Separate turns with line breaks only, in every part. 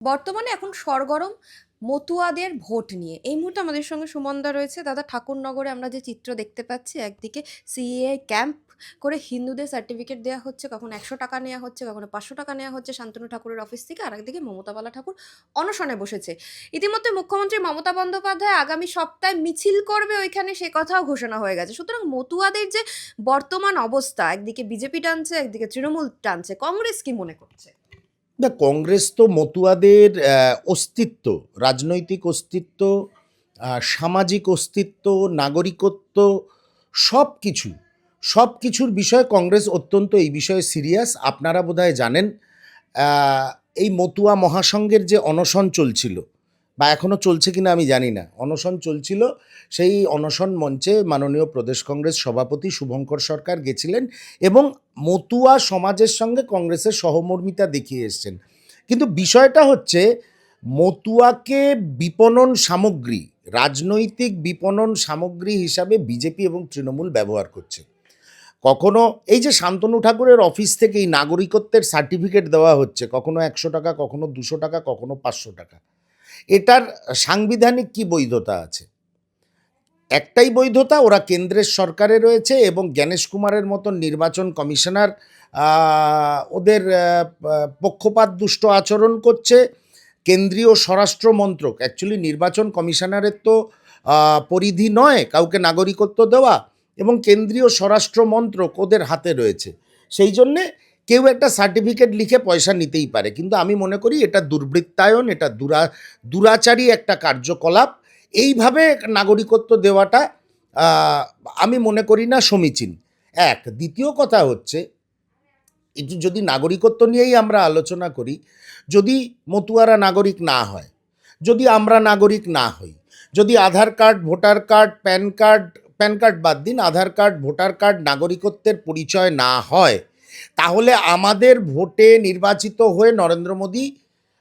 বর্তমানে এখন সরগরম মতুয়াদের ভোট নিয়ে। এই মুহূর্তে আমাদের সঙ্গে সুমনদা রয়েছে। দাদা, ঠাকুরনগরে আমরা যে চিত্র দেখতে পাচ্ছি, একদিকে সিএ ক্যাম্প করে হিন্দুদের সার্টিফিকেট দেওয়া হচ্ছে, কখনো একশো টাকা নেওয়া হচ্ছে, কখনো পাঁচশো টাকা নেওয়া হচ্ছে, শান্তনু ঠাকুরের অফিস থেকে, আর একদিকে মমতা বালা ঠাকুর অনশনে বসেছে। ইতিমধ্যে মুখ্যমন্ত্রী মমতা বন্দ্যোপাধ্যায় আগামী সপ্তাহে মিছিল করবে, ওইখানে সে কথাও ঘোষণা হয়ে গেছে। সুতরাং মতুয়াদের যে বর্তমান অবস্থা, একদিকে বিজেপি টানছে, একদিকে তৃণমূল টানছে, কংগ্রেস কি মনে করছে?
না, কংগ্রেস তো মতুয়াদের অস্তিত্ব, রাজনৈতিক অস্তিত্ব সামাজিক অস্তিত্ব, নাগরিকত্ব সব কিছু সব কিছুর বিষয়ে কংগ্রেস অত্যন্ত এই বিষয়ে সিরিয়াস। আপনারা বোধহয় জানেন এই মতুয়া মহাসংঘের যে অনশন চলছিল বা এখনও চলছে কিনা আমি জানি না। অনশন চলছিল। সেই অনশন মঞ্চে মাননীয় প্রদেশ কংগ্রেস সভাপতি শুভঙ্কর সরকার গেছিলেন এবং মতুয়া সমাজের সঙ্গে কংগ্রেসের সহমর্মিতা দেখিয়ে এসছেন। কিন্তু বিষয়টা হচ্ছে, মতুয়াকে বিপণন সামগ্রী, রাজনৈতিক বিপণন সামগ্রী হিসাবে বিজেপি এবং তৃণমূল ব্যবহার করছে। কখনো এই যে শান্তনু ঠাকুরের অফিস থেকে এই নাগরিকত্বের সার্টিফিকেট দেওয়া হচ্ছে, কখনো একশো টাকা, কখনো দুশো টাকা, কখনো পাঁচশো টাকা। এটার সাংবিধানিক কি বৈধতা আছে? একটাই বৈধতা, ওরা কেন্দ্রের সরকারে রয়েছে এবং জ্ঞানেশ কুমারের মতন নির্বাচন কমিশনার ওদের পক্ষপাত দুষ্ট আচরণ করছে। কেন্দ্রীয় স্বরাষ্ট্র মন্ত্রক অ্যাকচুয়ালি নির্বাচন কমিশনারের তো পরিধি নয়, কাউকে নাগরিকত্ব দেওয়া এবং কেন্দ্রীয় স্বরাষ্ট্র মন্ত্রক ওদের হাতে রয়েছে। সেই জন্যে কেউ একটা সার্টিফিকেট লিখে পয়সা নিতেই পারে, কিন্তু আমি মনে করি এটা দুর্বৃত্তায়ন, এটা দুরা, দুরাচারী একটা কার্যকলাপ। এইভাবে নাগরিকত্ব দেওয়াটা আমি মনে করি না সমীচীন। এক, দ্বিতীয় কথা হচ্ছে যদি নাগরিকত্ব নিয়েই আমরা আলোচনা করি, যদি মতুয়ারা নাগরিক না হয়, যদি আমরা নাগরিক না হই, যদি Aadhaar card, voter card, PAN card PAN card বাদ দিন, আধার কার্ড, ভোটার কার্ড নাগরিকত্বের পরিচয় না হয় তাহলে আমাদের ভোটে নির্বাচিত হয়ে নরেন্দ্র মোদী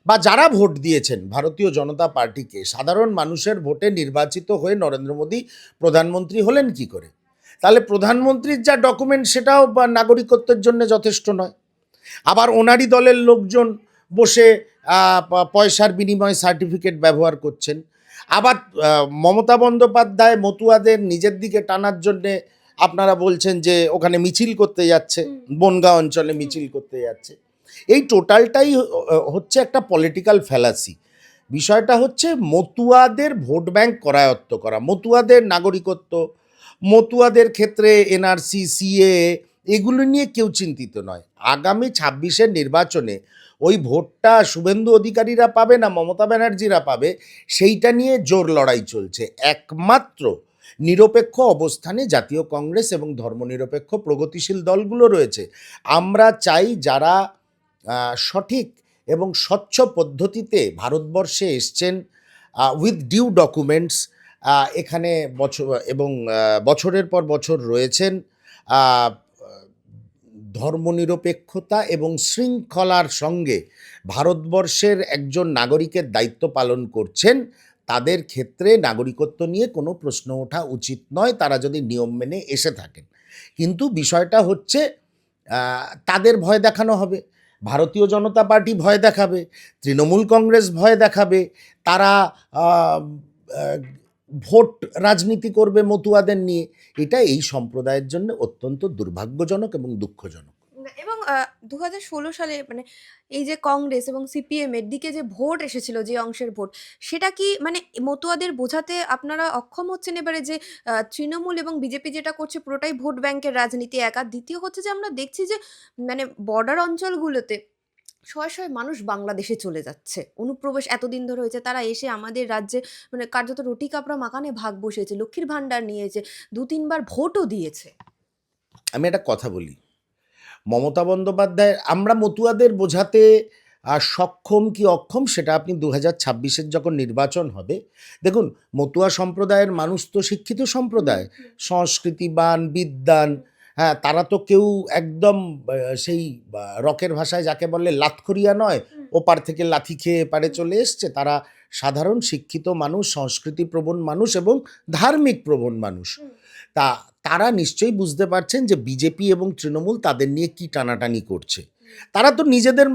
বা যারা ভোট দিয়েছেন ভারতীয় জনতা পার্টিকে, সাধারণ মানুষের ভোটে নির্বাচিত হয়ে নরেন্দ্র মোদী প্রধানমন্ত্রী হলেন কি করে? তাহলে প্রধানমন্ত্রীর যা ডকুমেন্ট সেটাও নাগরিকত্বের জন্য যথেষ্ট নয়। আবার ওনারই দলের লোকজন বসে পয়সার বিনিময়ে সার্টিফিকেট ব্যবহার করছেন। আবার মমতা বন্দ্যোপাধ্যায়, মতুয়াদের নিজের দিকে টানার জন্যে আপনারা বলছেন যে ওখানে মিছিল করতে যাচ্ছে বনগাঁ অঞ্চলে মিছিল করতে যাচ্ছে। এই টোটালটাই হচ্ছে একটা পলিটিক্যাল ফ্যালাসি বিষয়টা হচ্ছে মতুয়াদের ভোট ব্যাংক করায়ত্ত করা মতুয়াদের নাগরিকত্ব মতুয়াদের ক্ষেত্রে এনআরসি সিএ এগুলো নিয়ে কেউ চিন্তিত নয়। আগামী ছাব্বিশের নির্বাচনে ওই ভোটটা শুভেন্দু অধিকারীরা পাবে না মমতা ব্যানার্জিরা পাবে সেইটা নিয়ে জোর লড়াই চলছে। একমাত্র নিরপেক্ষ অবস্থানে জাতীয় কংগ্রেস এবং ধর্মনিরপেক্ষ প্রগতিশীল দলগুলো রয়েছে। আমরা চাই যারা সঠিক এবং স্বচ্ছ পদ্ধতিতে ভারতবর্ষে এসছেন উইথ ডিউ ডকুমেন্টস এখানে বছর, এবং বছরের পর বছর রয়েছেন ধর্মনিরপেক্ষতা এবং শৃঙ্খলার সঙ্গে ভারতবর্ষের একজন নাগরিকের দায়িত্ব পালন করছেন তাদের ক্ষেত্রে নাগরিকত্ব নিয়ে কোনো প্রশ্ন ওঠা উচিত নয়, তারা যদি নিয়ম মেনে এসে থাকেন। কিন্তু বিষয়টা হচ্ছে তাদের ভয় দেখানো হবে, ভারতীয় জনতা পার্টি ভয় দেখাবে, তৃণমূল কংগ্রেস ভয় দেখাবে, তারা ভোট রাজনীতি করবে মতুয়াদের নিয়ে। এটা এই সম্প্রদায়ের জন্য অত্যন্ত দুর্ভাগ্যজনক এবং দুঃখজনক।
দু হাজার ষোলো সালে মানে এই যে কংগ্রেস এবং সিপিএম এর দিকে যে ভোট এসেছিল, যে অংশের ভোট, সেটা কি মানে মতুয়াদের বোঝাতে আপনারা অক্ষম হচ্ছেন এবারে যে তৃণমূল এবং বিজেপি যেটা করছে পুরোটাই ভোট ব্যাংকের রাজনীতি এক? আর দ্বিতীয় হচ্ছে যে আমরা দেখছি যে মানে বর্ডার অঞ্চলগুলোতে শয়ে শয়ে মানুষ বাংলাদেশে চলে যাচ্ছে। অনুপ্রবেশ এতদিন ধরে হয়েছে, তারা এসে আমাদের রাজ্যে মানে কার্যত রুটি কাপড়া মাখানে ভাগ বসিয়েছে, লক্ষ্মীর ভাণ্ডার নিয়েছে দু তিনবার ভোটও দিয়েছে।
আমি একটা কথা বলি। মমতা বন্দ্যোপাধ্যায় আমরা মতুয়াদের বোঝাতে সক্ষম কি অক্ষম সেটা আপনি দু হাজার ছাব্বিশের যখন নির্বাচন হবে দেখুন মতুয়া সম্প্রদায়ের মানুষ তো শিক্ষিত সম্প্রদায় সংস্কৃতিবান বিদ্যান হ্যাঁ তারা তো কেউ একদম সেই রকের ভাষায় যাকে বলে লাতখরিয়া নয় ওপার থেকে লাথি খেয়ে এপারে চলে এসছে তারা সাধারণ শিক্ষিত মানুষ সংস্কৃতি প্রবণ মানুষ এবং ধার্মিক প্রবণ মানুষ। তা তারা নিশ্চয়ই বুঝতে পারছেন যে বিজেপি এবং তৃণমূল তাদের নিয়ে কি টানাটানি করছে। তারা তো নিজেদের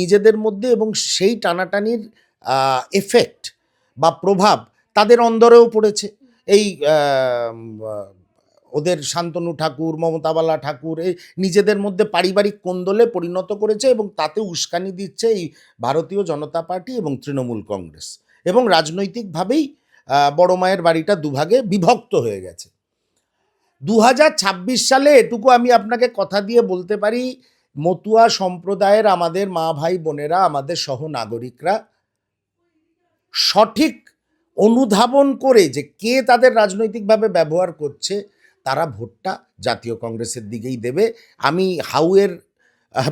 নিজেদের মধ্যে এবং সেই টানাটানির এফেক্ট বা প্রভাব তাদের অন্দরেও পড়েছে। এই ওদের শান্তনু ঠাকুর, মমতাবালা ঠাকুর, এই নিজেদের মধ্যে পারিবারিক কোন্দলে পরিণত করেছে এবং তাতে উস্কানি দিচ্ছে এই ভারতীয় জনতা পার্টি এবং তৃণমূল কংগ্রেস। এবং রাজনৈতিকভাবেই বড় মায়ের বাড়িটা দুভাগে বিভক্ত হয়ে গেছে। দু হাজার ছাব্বিশ সালে এটুকু আমি আপনাকে কথা দিয়ে বলতে পারি, মতুয়া সম্প্রদায়ের আমাদের মা ভাই বোনেরা, আমাদের সহ নাগরিকরা সঠিক অনুধাবন করে যে কে তাদের রাজনৈতিকভাবে ব্যবহার করছে, তারা ভোটটা জাতীয় কংগ্রেসের দিকেই দেবে। আমি হাউয়ের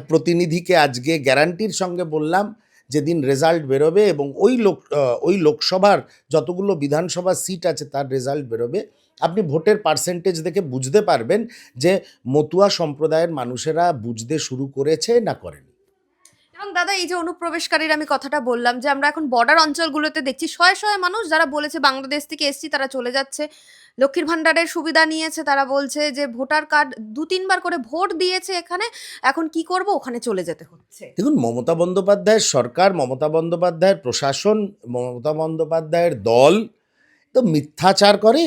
প্রতিনিধিকে আজকে গ্যারান্টির সঙ্গে বললাম যেদিন রেজাল্ট বেরোবে এবং ওই লোক ওই লোকসভার যতগুলো বিধানসভা সিট আছে তার রেজাল্ট বেরোবে, আপনি ভোটের পার্সেন্টেজ দেখে বুঝতে পারবেন যে মতুয়া সম্প্রদায়ের মানুষেরা বুঝতে শুরু করেছে না করেনি।
এবং দাদা, এই যে অনুপ্রবেশকারীর আমি কথাটা বললাম যে আমরা এখন বর্ডার অঞ্চলগুলোতে দেখছি, শয়ে শয়ে মানুষ যারা বলেছে বাংলাদেশ থেকে এসছি, তারা চলে যাচ্ছে। লক্ষ্মীর ভাণ্ডারের সুবিধা নিয়েছে, তারা বলছে যে ভোটার কার্ড দু তিনবার করে ভোট দিয়েছে এখানে, এখন কি করব? ওখানে চলে যেতে হচ্ছে।
দেখুন, মমতা বন্দ্যোপাধ্যায়ের সরকার, মমতা বন্দ্যোপাধ্যায়ের প্রশাসন, মমতা বন্দ্যোপাধ্যায়ের দল তো মিথ্যাচার করে।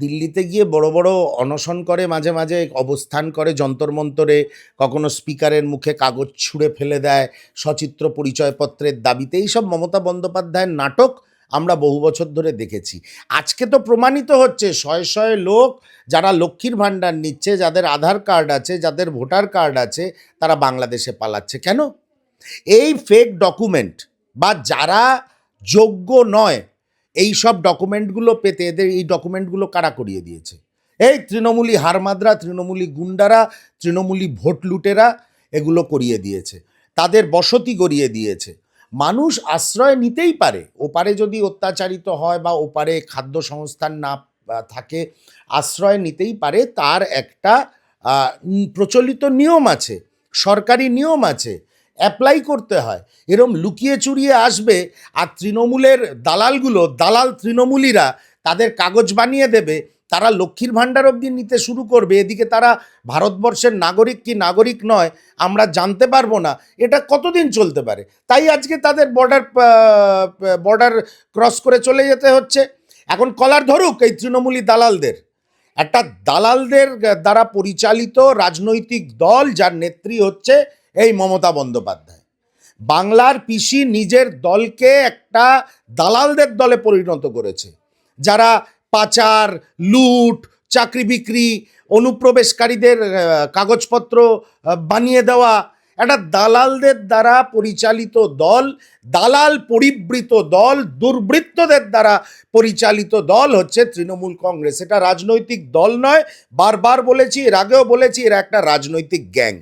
দিল্লিতে গিয়ে বড় বড় অনশন করে, মাঝে মাঝে অবস্থান করে, যন্তর মন্তরে কখনো স্পিকারের মুখে কাগজ ছুঁড়ে ফেলে দেয়, সচিত্র পরিচয়পত্রের দাবিতে। এইসব মমতা বন্দ্যোপাধ্যায়ের নাটক আমরা বহু বছর ধরে দেখেছি। আজকে তো প্রমাণিত হচ্ছে, শয়ে শয়ে লোক যারা লক্ষ্মীর ভাণ্ডার নিচ্ছে, যাদের আধার কার্ড আছে, যাদের ভোটার কার্ড আছে, তারা বাংলাদেশে পালাচ্ছে। কেন? এই ফেক ডকুমেন্ট বা যারা যোগ্য নয় এই সব ডকুমেন্টগুলো পেতে এদের এই ডকুমেন্টগুলো কারা করিয়ে দিয়েছে? এই তৃণমূলী হারমাদরা, তৃণমূলী গুন্ডারা, তৃণমূলী ভোট লুটেরা এগুলো করিয়ে দিয়েছে। তাদের বসতি গড়িয়ে দিয়েছে। মানুষ আশ্রয় নিতেই পারে। ওপারে যদি অত্যাচারিত হয় বা ওপারে খাদ্য সংস্থান না থাকে, আশ্রয় নিতেই পারে। তার একটা প্রচলিত নিয়ম আছে। সরকারি নিয়ম আছে। অ্যাপ্লাই করতে হয়। এরম লুকিয়ে চুরিয়ে আসবে আর তৃণমূলের দালালগুলো, দালাল তৃণমূলীরা তাদের কাগজ বানিয়ে দেবে, তারা লক্ষ্মীর ভাণ্ডার অবধি নিতে শুরু করবে, এদিকে তারা ভারতবর্ষের নাগরিক কি নাগরিক নয়, আমরা জানতে পারব না, এটা কতদিন চলতে পারে? তাই আজকে তাদের বর্ডার বর্ডার ক্রস করে চলে যেতে হচ্ছে। এখন কলার ধরুক এই তৃণমূলী দালালদের। একটা দালালদের দ্বারা পরিচালিত রাজনৈতিক দল যার নেত্রী হচ্ছে এই মমতা বন্দ্যোপাধ্যায়। বাংলার পিসি নিজের দলকে একটা দালালদের দলে পরিণত করেছে। যারা পাচার, লুট, চাকরি বিক্রি, অনুপ্রবেশকারীদের কাগজপত্র বানিয়ে দেওয়া, একটা দালালদের দ্বারা পরিচালিত দল, দালাল পরিবৃত দল, দুর্বৃত্তদের দ্বারা পরিচালিত দল হচ্ছে তৃণমূল কংগ্রেস। এটা রাজনৈতিক দল নয়, বারবার বলেছি, এর আগেও বলেছি, এরা একটা রাজনৈতিক গ্যাং।